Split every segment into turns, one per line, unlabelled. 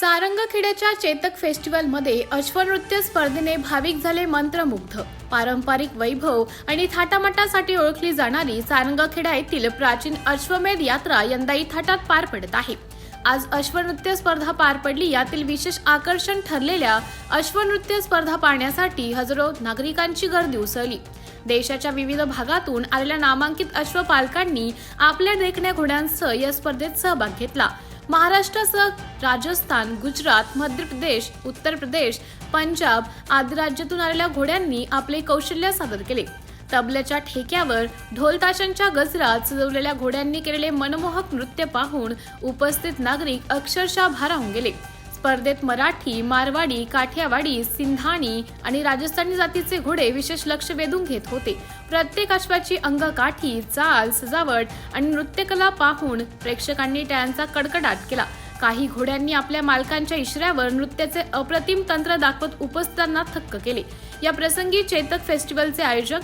सारंगखेड्याच्या चेतक फेस्टिवलमध्ये अश्वनृत्य स्पर्धेने भाविक झाले मंत्रमुग्ध. पारंपरिक वैभव आणि थाटामाटासाठी ओळखली जाणारी सारंगखेडा येथील प्राचीन अश्वमेध यात्रा यंदाही थाटात पार पडत आहे. आज अश्वनृत्य स्पर्धा पार पडली यातील विशेष आकर्षण ठरलेल्या अश्वनृत्य स्पर्धा पाहण्यासाठी हजारो नागरिकांची गर्दी उसळली. देशाच्या विविध भागातून आलेल्या नामांकित अश्वपालकांनी आपल्या देखण्या घोड्यांसह या स्पर्धेत सहभाग घेतला. महाराष्ट्रासह राजस्थान गुजरात मध्य प्रदेश उत्तर प्रदेश पंजाब आदी राज्यातून आलेल्या घोड्यांनी आपले कौशल्य सादर केले. तबल्याच्या ठेक्यावर ढोलताशांच्या गजरात सजवलेल्या घोड्यांनी केलेले मनमोहक नृत्य पाहून उपस्थित नागरिक अक्षरशः भारावून गेले. स्पर्धेत मराठी मारवाडी काठियावाडी सिंधाणी आणि राजस्थानी जातीचे घोडे विशेष लक्ष वेधून घेत होते. प्रत्येक अश्वाची अंगकाठी चाल सजावट आणि नृत्यकला पाहून प्रेक्षकांनी टाळ्यांचा कडकडाट केला. काही घोड्यांनी आपल्या मालकांच्या इशऱ्यावर नृत्याचे अप्रतिम तंत्र दाखवत उपस्थितांना थक्क केले. या प्रसंगी चेतक फेस्टिवलचे आयोजक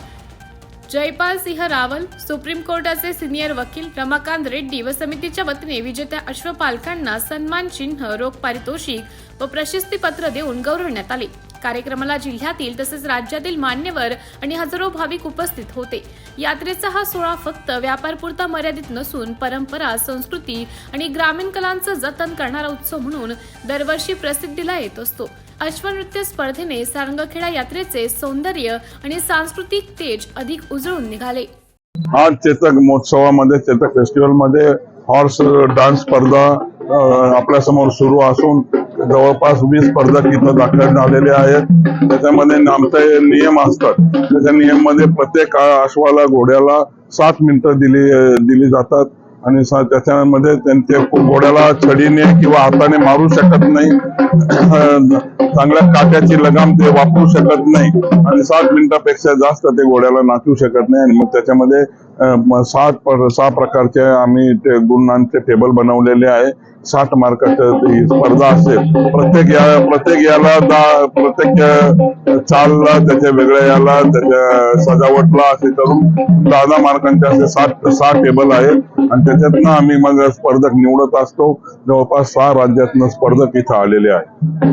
जयपाल सिंह रावल सुप्रीम कोर्टाचे सिनियर वकील रमाकांत रेड्डी व समितीच्या वतीने विजेत्या अश्वपालकांना सन्मान चिन्ह रोख पारितोषिक व प्रशस्तीपत्र देऊन गौरवण्यात आले. कार्यक्रमाला जिल्ह्यातील तसेच राज्यातील मान्यवर आणि हजारो भाविक उपस्थित होते. यात्रेचा हा सोहळा फक्त व्यापारपुरता मर्यादित नसून परंपरा संस्कृती आणि ग्रामीण कलांचं जतन करणारा उत्सव म्हणून दरवर्षी प्रसिद्धीला येत असतो. अश्वनृत्य स्पर्धेने सारंगखेडा यात्रेचे सौंदर्य आणि सांस्कृतिक तेज अधिक उजळून निघाले.
हा चेतक महोत्सवामध्ये चेतक फेस्टिवलमध्ये हॉर्स डान्स स्पर्धा आपल्यासमोर सुरू असून जवळपास वीस स्पर्धक इथं दाखल झालेले आहेत. त्याच्यामध्ये आमचे नियम असतात. त्याच्या नियममध्ये प्रत्येक अश्वाला घोड्याला सात मिनिटं दिली दिली जातात आणि त्याच्यामध्ये त्यांचे घोड्याला छडीने किंवा हाताने मारू शकत नाही. चांगल्या काट्याची लगाम ते वापरू शकत नाही. आणि सात मिनिटापेक्षा जास्त ते घोड्याला नाचू शकत नाही आणि मग त्याच्यामध्ये अं, सात पर- सहा प्रकारचे आम्ही ते गुणांचे टेबल बनवलेले आहे. साठ मार्काच्या स्पर्धा असेल. प्रत्येक या प्रत्येक याला दा प्रत्येक चालला त्याच्या वेगळ्या याला त्याच्या सजावटला असे करून दहा दहा मार्कांचे असे सात सहा टेबल आहेत आणि त्याच्यातनं आम्ही मग स्पर्धक निवडत असतो. जवळपास सहा राज्यातनं स्पर्धक इथं आलेले आहेत.